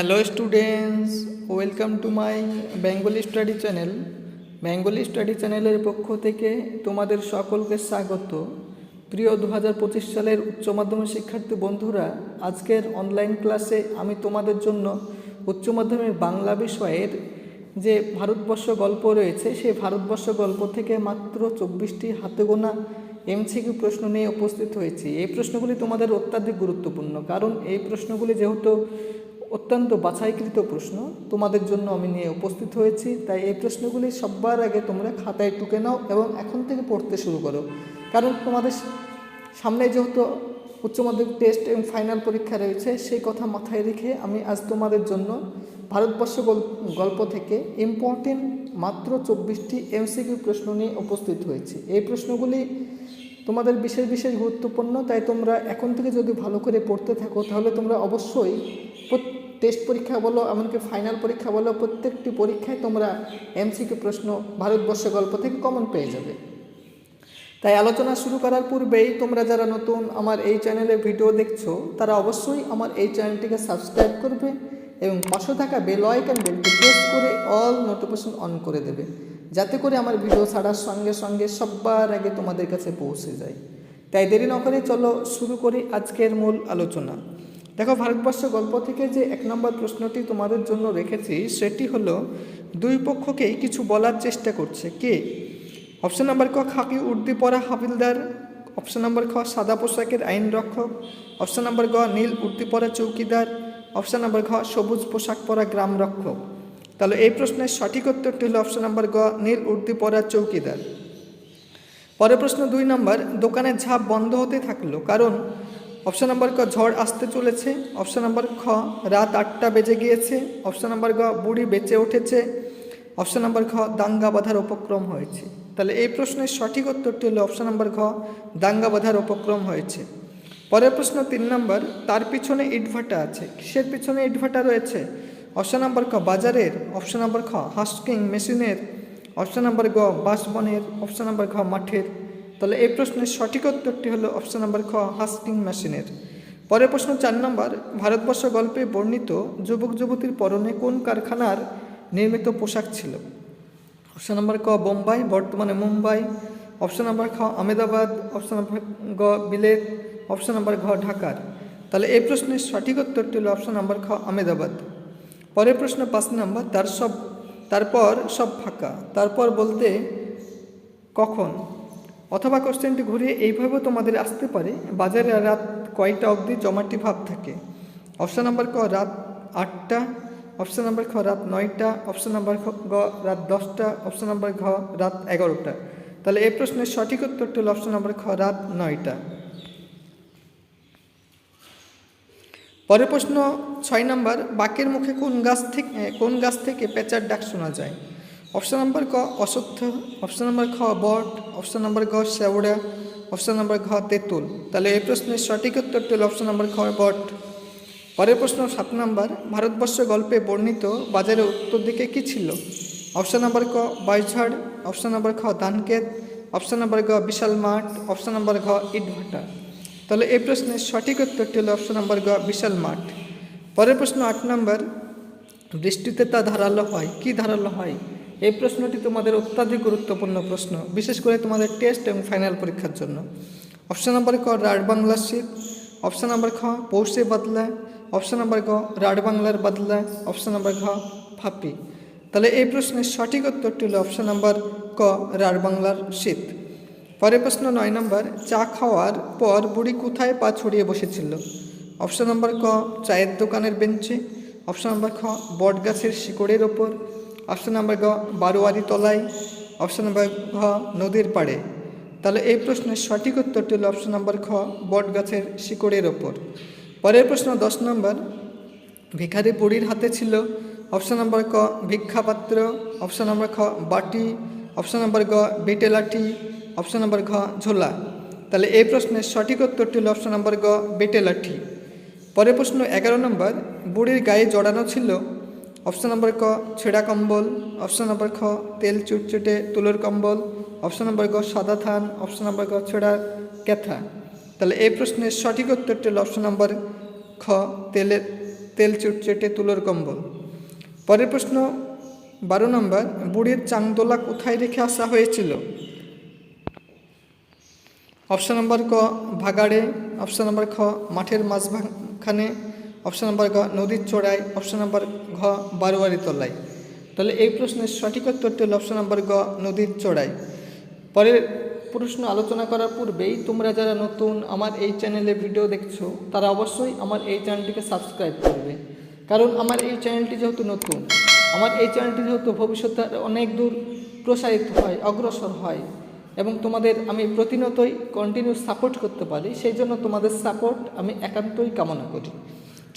Hello students welcome to my Bengali study channel Bengali study চ্যানেলের পক্ষ থেকে তোমাদের সকলকে স্বাগত। প্রিয় দু পঁচিশ সালের উচ্চ মাধ্যমিক শিক্ষার্থী বন্ধুরা, আজকের অনলাইন ক্লাসে আমি তোমাদের জন্য উচ্চ মাধ্যমিক বাংলা বিষয়ের যে ভারতবর্ষ গল্প রয়েছে, সেই ভারতবর্ষ গল্প থেকে মাত্র চব্বিশটি হাতে গোনা এমসিকিউ প্রশ্ন নিয়ে উপস্থিত হয়েছি। এই প্রশ্নগুলি তোমাদের অত্যাধিক গুরুত্বপূর্ণ, কারণ এই প্রশ্নগুলি যেহেতু অত্যন্ত বাছাইকৃত প্রশ্ন। তোমাদের জন্য আমি নিয়ে উপস্থিত হয়েছি, তাই এই প্রশ্নগুলি সবার আগে তোমরা খাতায় টুকে নাও এবং এখন থেকে পড়তে শুরু করো। কারণ তোমাদের সামনে যেহেতু উচ্চ মাধ্যমিক টেস্ট এবং ফাইনাল পরীক্ষা রয়েছে, সেই কথা মাথায় রেখে আমি আজ তোমাদের জন্য ভারতবর্ষ গল- গল্প থেকে ইম্পর্টেন্ট মাত্র চব্বিশটি এমসিকিউ প্রশ্ন নিয়ে উপস্থিত হয়েছি। এই প্রশ্নগুলি তোমাদের বিশেষ বিশেষ গুরুত্বপূর্ণ, তাই তোমরা এখন থেকে যদি ভালো করে পড়তে থাকো, তাহলে তোমরা অবশ্যই টেস্ট পরীক্ষা বলো, এমনকি ফাইনাল পরীক্ষা বলো, প্রত্যেকটি পরীক্ষায় তোমরা এমসিকিউ প্রশ্ন ভারতবর্ষ গল্প থেকে কমন পেয়ে যাবে। তাই আলোচনা শুরু করার পূর্বেই তোমরা যারা নতুন আমার এই চ্যানেলে ভিডিও দেখছ, তারা অবশ্যই আমার এই চ্যানেলটিকে সাবস্ক্রাইব করবে এবং পাশে থাকা বেল আইকন বেলটি প্রেস করে অল নোটিফিকেশন অন করে দেবে, যাতে করে আমার ভিডিও ছাড়ার সঙ্গে সঙ্গে সবার আগে তোমাদের কাছে পৌঁছে যায়। তাই দেরি না করে চলো শুরু করি আজকের মূল আলোচনা। দেখো, ভারতবর্ষ গল্প থেকে যে এক নম্বর প্রশ্নটি তোমাদের জন্য রেখেছি, সেটি হলো, দুই পক্ষকেই কিছু বলার চেষ্টা করছে। কে? অপশন নাম্বার ক, খাকি উর্দি পরা হাবিলদার। অপশন নাম্বার খ, সাদা পোশাকের আইন রক্ষক। অপশন নাম্বার গ, নীল উর্দি পরা চৌকিদার। অপশন নাম্বার ঘ, সবুজ পোশাক পরা গ্রাম রক্ষক। তাহলে এই প্রশ্নের সঠিক উত্তরটি হলো অপশন নাম্বার গ, নীল উর্দি পরা চৌকিদার। পরের প্রশ্ন দুই নম্বর দোকানের ঝাঁপ বন্ধ হতে থাকল, কারণ অপশন নাম্বার ক, ঝড় আসতে চলেছে। অপশন নাম্বার খ, রাত আটটা বেজে গিয়েছে। অপশন নাম্বার গ, বুড়ি বেঁচে উঠেছে। অপশন নাম্বার খ, দাঙ্গা বাঁধার উপক্রম হয়েছে। তাহলে এই প্রশ্নের সঠিক উত্তরটি হলো অপশন নাম্বার ঘ দাঙ্গা বাঁধার উপক্রম হয়েছে। পরের প্রশ্ন তিন নম্বর, তার পিছনে ইটভাটা আছে। কিসের পিছনে ইটভাটা রয়েছে? অপশন নাম্বার ক, বাজারের। অপশন নাম্বার খ, হাস্কিং মেশিনের। অপশন নাম্বার গ বাসবনের অপশন নাম্বার ঘ মাঠের। তাহলে এই প্রশ্নের সঠিক উত্তরটি হলো অপশন নাম্বার খ হাস্কিং মেশিনের পরের প্রশ্ন চার নম্বর, ভারতবর্ষ গল্পে বর্ণিত যুবক যুবতীর পরনে কোন কারখানার নির্মিত পোশাক ছিল? অপশন নাম্বার ক, বোম্বাই, বর্তমানে মুম্বাই। অপশন নাম্বার খ আমেদাবাদ অপশন নাম্বার গ, বিলেত। অপশন নাম্বার ঘ ঢাকার। তাহলে এই প্রশ্নের সঠিক উত্তরটি হলো অপশন নাম্বার খ আমেদাবাদ পরের প্রশ্ন পাঁচ নাম্বার, তার সব, তারপর সব ফাঁকা। তারপর বলতে কখন? অথবা কোশ্চেনটি ঘুরিয়ে এইভাবেও তোমাদের আসতে পারে। বাজারে রাত কয়টা অবধি জমাটি ভাব থাকে? অপশান নাম্বার ক, রাত আটটা। অপশান নাম্বার খ, রাত নয়টা। অপশান নাম্বার গ, রাত দশটা। অপশান নাম্বার ঘ, রাত এগারোটা। তাহলে এই প্রশ্নের সঠিক উত্তরটি হলো অপশন নাম্বার খ, রাত নয়টা। পরের প্রশ্ন, ছয় নম্বর, বাকের মুখে কোন গাছ থেকে কোন গাছ থেকে পেঁচার ডাক শোনা যায়? অপশান নাম্বার ক, অশ্বত্থ। অপশান নাম্বার খ, বট। অপশন নম্বর ঘ শেওড়া অপশন নম্বর ঘ, তেঁতুল। তাহলে এই প্রশ্নের সঠিক উত্তরটি হল অপশন নম্বর খ বট। পরের প্রশ্ন সাত নম্বর, ভারতবর্ষ গল্পে বর্ণিত বাজারের উত্তর দিকে কী ছিল? অপশন নম্বর ক বাইঝাড় অপশন নম্বর খ ধানক্ষেত। অপশন নম্বর গ বিশাল মাঠ। অপশন নম্বর ঘ, ইটভাটা। তাহলে এই প্রশ্নের সঠিক উত্তরটি হলো অপশন নম্বর গ বিশাল মাঠ। পরের প্রশ্ন আট নম্বর, বৃষ্টিতে তা ধারালো হয়। কি ধারালো হয়? এই প্রশ্নটি তোমাদের অত্যাধিক গুরুত্বপূর্ণ প্রশ্ন, বিশেষ করে তোমাদের টেস্ট এবং ফাইনাল পরীক্ষার জন্য। অপশন নাম্বার ক রাড বাংলার শীত। অপশন নাম্বার খ, পৌষে বাদলা। অপশন নাম্বার গ রাড বাংলার বাদলা। অপশন নাম্বার ঘ, ফাপি। তাহলে এই প্রশ্নের সঠিক উত্তরটি হল অপশন নাম্বার ক রাড বাংলার শীত। পরের প্রশ্ন নয় নম্বর, চা খাওয়ার পর বুড়ি কোথায় পা ছড়িয়ে বসেছিল? অপশন নম্বর ক, চায়ের দোকানের বেঞ্চে। অপশন নম্বর খ বট গাছের শিকড়ের ওপর। অপশন নম্বর গ, বারোয়ারি তলায়। অপশান নম্বর ঘ, নদীর পাড়ে। তাহলে এই প্রশ্নের সঠিক উত্তরটি হলো অপশন নম্বর খ বট গাছের শিকড়ের ওপর। পরের প্রশ্ন দশ নম্বর। ভিখারি বুড়ির হাতে ছিল। অপশান নম্বর ক, ভিক্ষাপাত্র। অপশান নম্বর খ, বাটি। অপশান নম্বর গ, বেটে লাঠি। অপশন নম্বর ঘ, ঝোলা। তাহলে এই প্রশ্নের সঠিক উত্তরটি হল অপশন নম্বর গ, বেটে লাঠি। পরের প্রশ্ন এগারো নম্বর। বুড়ির গায়ে জড়ানো ছিল। অপশন নম্বর ক, ছেঁড়া কম্বল। অপশন নম্বর খ, তেল চুটচুটে তুলোর কম্বল। অপশন নম্বর গ, সাদা থান। অপশন নম্বর গ, ছেঁড়া ক্যাথা। তাহলে এই প্রশ্নের সঠিক উত্তরটি হল অপশন নম্বর খ তেলের তেল চুটচেটে তুলোর কম্বল। পরের প্রশ্ন, বারো নম্বর, বুড়ির চাংদোলা কোথায় রেখে আসা হয়েছিল? অপশন নম্বর ক, ভাগাড়ে। অপশন নম্বর খ, মাঠের মাঝখানে। অপশন নম্বর গ নদীর চড়াই, অপশন নম্বর ঘ, বারোয়ারি তলায়। তাহলে এই প্রশ্নের সঠিক উত্তরটি হল অপশন নম্বর গ নদীর চড়াই। পরের প্রশ্ন আলোচনা করার পূর্বেই তোমরা যারা নতুন আমার এই চ্যানেলে ভিডিও দেখছ, তারা অবশ্যই আমার এই চ্যানেলটিকে সাবস্ক্রাইব করবে। কারণ আমার এই চ্যানেলটি যেহেতু নতুন, আমার এই চ্যানেলটি যেহেতু ভবিষ্যতে অনেক দূর প্রসারিত হয়, অগ্রসর হয় এবং তোমাদের আমি প্রতিনিয়তই কন্টিনিউ সাপোর্ট করতে পারি, সেই জন্য তোমাদের সাপোর্ট আমি একান্তই কামনা করি।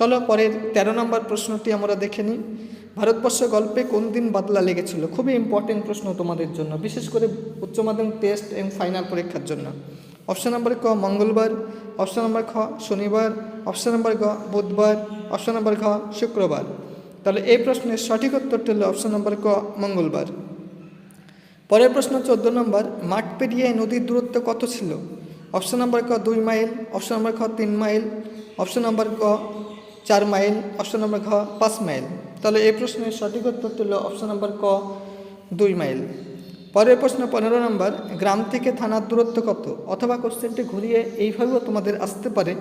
চলো পরের তেরো নম্বর প্রশ্নটি আমরা দেখে নিই। ভারতবর্ষ গল্পে কোন দিন বাদলা লেগেছিল? খুবই ইম্পর্টেন্ট প্রশ্ন তোমাদের জন্য, বিশেষ করে উচ্চ মাধ্যমিক টেস্ট এবং ফাইনাল পরীক্ষার জন্য। অপশন নম্বর ক, মঙ্গলবার অপশন নম্বর খ, শনিবার অপশন নম্বর গ, বুধবার অপশন নম্বর ঘ, শুক্রবার। তাহলে এই প্রশ্নের সঠিক উত্তরটি হলো অপশন নম্বর ক, মঙ্গলবার। পরের প্রশ্ন চোদ্দ নম্বর, মাঠ পেরিয়ে নদীর দূরত্ব কত ছিল? অপশন নম্বর ক, দুই মাইল অপশন নম্বর খ, তিন মাইল অপশন নম্বর ক চার মাইল অপশন নম্বর ঘ পাঁচ মাইল। তাহলে এই প্রশ্নের সঠিক উত্তর হলো অপশন নম্বর ক, দুই মাইল। পরের প্রশ্ন পনেরো নম্বর, গ্রাম থেকে থানার দূরত্ব কত? অথবা কোশ্চেনটি ঘুরিয়ে এইভাবেও তোমাদের আসতে পারে,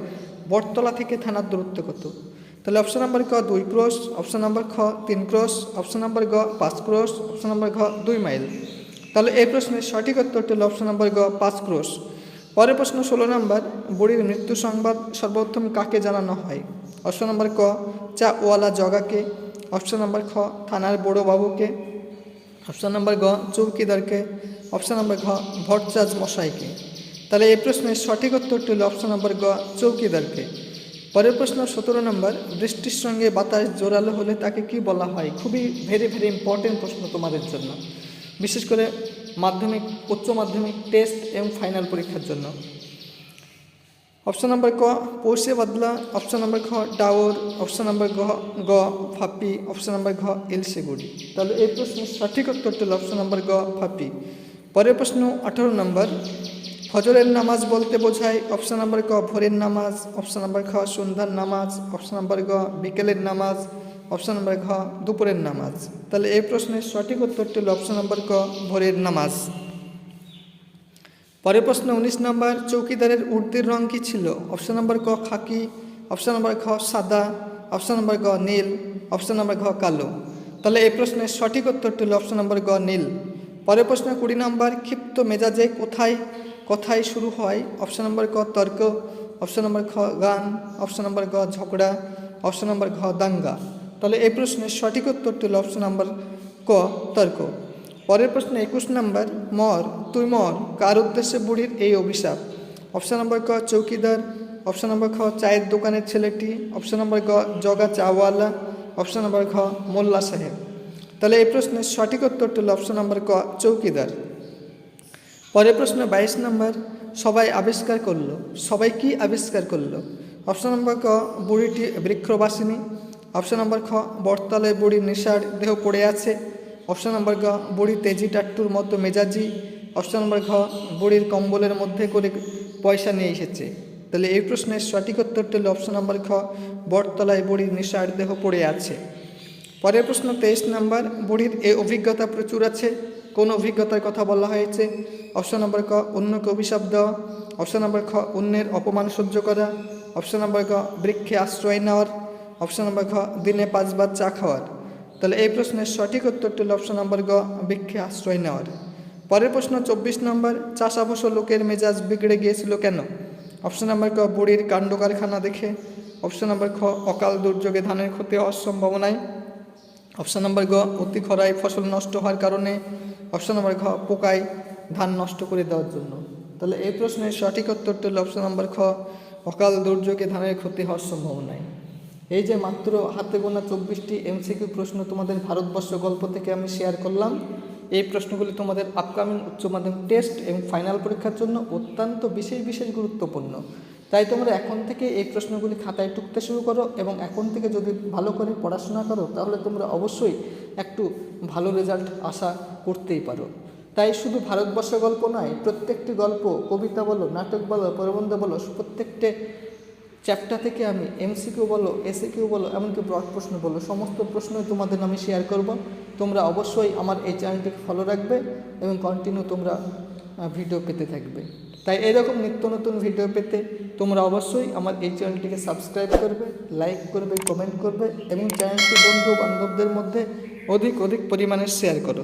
বটতলা থেকে থানার দূরত্ব কত? তাহলে অপশন নম্বর ক, দুই ক্রোশ অপশন নম্বর খ, তিন ক্রোশ অপশন নম্বর গ, পাঁচ ক্রোশ অপশন নম্বর ঘ দুই মাইল। তাহলে এই প্রশ্নের সঠিক উত্তরটি হল অপশন নম্বর গ, পাঁচ ক্রোশ পরের প্রশ্ন ষোলো নম্বর, বুড়ির মৃত্যু সংবাদ সর্বপ্রথম কাকে জানানো হয়? অপশন নম্বর ক, চা ওয়ালা জগাকে। অপশন নম্বর খ, থানার বড় বাবুকে। অপশন নম্বর গ, চৌকিদারকে। অপশন নম্বর ঘ ভট্টাজ মশাইকে। তাহলে এই প্রশ্নের সঠিক উত্তরটি হল অপশন নম্বর গ, চৌকিদারকে। পরের প্রশ্ন, সতেরো নম্বর, বৃষ্টির সঙ্গে বাতাস জোরালো হলে তাকে কি বলা হয়? খুবই ভেরি ভেরি ইম্পর্টেন্ট প্রশ্ন তোমাদের জন্য। বিশেষ করে মাধ্যমিক, উচ্চ মাধ্যমিক টেস্ট এবং ফাইনাল পরীক্ষার জন্য। অপশন নম্বর ক পৌষে বাদলা অপশন নম্বর খ ডাওর অপশন নম্বর ঘ গ ফাপি অপশন নম্বর ঘ এলসিগুড়ি তাহলে এই প্রশ্নের সঠিক উত্তরটি হল অপশন নম্বর গ ফাপি পরের প্রশ্ন আঠারো নম্বর ফজরের নামাজ বলতে বোঝায় অপশন নম্বর ক ভোরের নামাজ অপশন নম্বর খ সন্ধ্যার নামাজ অপশন নম্বর গ বিকেলের নামাজ অপশন নম্বর ঘ দুপুরের নামাজ তাহলে এই প্রশ্নের সঠিক উত্তরটি হল অপশন নম্বর ক ভোরের নামাজ পরের প্রশ্ন উনিশ নম্বর চৌকিদারের উর্দির রং কী ছিল অপশন নম্বর ক খাকি অপশন নম্বর খ সাদা অপশন নম্বর গ নীল অপশন নম্বর ঘ কালো তাহলে এই প্রশ্নের সঠিক উত্তরটি হল অপশন নম্বর গ নীল পরের প্রশ্ন কুড়ি নম্বর ক্ষিপ্ত মেজাজে কোথায় কথায় শুরু হয় অপশন নম্বর ক তর্ক অপশন নম্বর খ গান অপশন নম্বর গ ঝগড়া অপশন নম্বর ঘ দাঙ্গা তাহলে এই প্রশ্নের সঠিক উত্তরটি হল অপশন নম্বর ক তর্ক পরের প্রশ্ন একুশ নম্বর, মর, তুই মর, কার উদ্দেশ্যে বুড়ির এই অভিশাপ? অপশন নম্বর ক, চৌকিদার, অপশন নম্বর খ, চায়ের দোকানের ছেলেটি, অপশন নম্বর গ, জগা চাওয়ালা, অপশন নম্বর ঘ, মোল্লা সাহেব। তাহলে এই প্রশ্নের সঠিক উত্তরটি হল অপশন নম্বর ক, চৌকিদার। পরের প্রশ্ন বাইশ নম্বর, সবাই আবিষ্কার করল, সবাই কি আবিষ্কার করল? অপশন নম্বর ক, বুড়িটি বৃক্ষবাসিনী, অপশন নম্বর খ, বটতলায় বুড়ির নেশার দেহ পড়ে আছে অপশন নম্বর ঘ বুড়ি তেজি টাট্টুর মতো মেজাজি। অপশন নম্বর ঘ বুড়ির কম্বলের মধ্যে করে পয়সা নিয়ে এসেছে। তাহলে এই প্রশ্নের সঠিক উত্তরটি হল অপশন নম্বর খ বটতলায় বুড়ির নেশার দেহ পড়ে আছে। পরের প্রশ্ন, তেইশ নম্বর বুড়ির এই অভিজ্ঞতা প্রচুর আছে। কোন অভিজ্ঞতার কথা বলা হয়েছে? অপশন নম্বর ক অন্যকে অভিশাপ দেওয়া। অপশন নম্বর খ অন্যের অপমান সহ্য করা। অপশান নম্বর ক বৃক্ষে আশ্রয় নেওয়ার। অপশান নম্বর ঘ দিনে পাঁচবার চা খাওয়ার। তাহলে এই প্রশ্নের সঠিক উত্তরটি অপশন নম্বর গ বৃক্ষে আশ্রয় নেওয়ার। পরের প্রশ্ন, চব্বিশ নম্বর, চাষাবশ লোকের মেজাজ বিগড়ে গিয়েছিল কেন? অপশন নম্বর ক, বুড়ির কাণ্ড কারখানা দেখে। অপশন নম্বর খ, অকাল দুর্যোগে ধানের ক্ষতি হওয়ার সম্ভাবনায়। অপশন নম্বর গ, অতি খরায় ফসল নষ্ট হওয়ার কারণে। অপশন নম্বর ঘ, পোকায় ধান নষ্ট করে দেওয়ার জন্য। তাহলে এই প্রশ্নের সঠিক উত্তরটি হল অপশন নম্বর খ, অকাল দুর্যোগে ধানের ক্ষতি হওয়ার সম্ভাবনায়। এই যে মাত্র হাতে গোনা চব্বিশটি এমসিকিউ প্রশ্ন তোমাদের ভারতবর্ষ গল্প থেকে আমি শেয়ার করলাম। এই প্রশ্নগুলি তোমাদের আপকামিং উচ্চ মাধ্যমিক টেস্ট এবং ফাইনাল পরীক্ষার জন্য অত্যন্ত বিশেষ বিশেষ গুরুত্বপূর্ণ। তাই তোমরা এখন থেকে এই প্রশ্নগুলি খাতায় টুকতে শুরু করো এবং এখন থেকে যদি ভালো করে পড়াশোনা করো, তাহলে তোমরা অবশ্যই একটু ভালো রেজাল্ট আশা করতেই পারো। তাই শুধু ভারতবর্ষ গল্প নয়, প্রত্যেকটি গল্প, কবিতা বলো, নাটক বলো, প্রবন্ধ বলো, প্রত্যেকটি চ্যাপ্টার থেকে আমি এমসিকিউ বলো এসিকিউ বলো, এমনকি ব্রড প্রশ্ন বলো, সমস্ত প্রশ্নই তোমাদের আমি শেয়ার করব। তোমরা অবশ্যই আমার এই চ্যানেলটিকে ফলো রাখবে এবং কন্টিনিউ তোমরা ভিডিও পেতে থাকবে। তাই এরকম নিত্য নতুন ভিডিও পেতে তোমরা অবশ্যই আমার এই চ্যানেলটিকে সাবস্ক্রাইব করবে লাইক করবে কমেন্ট করবে এবং চ্যানেলটি বন্ধু বান্ধবদের মধ্যে অধিক অধিক পরিমাণে শেয়ার করো।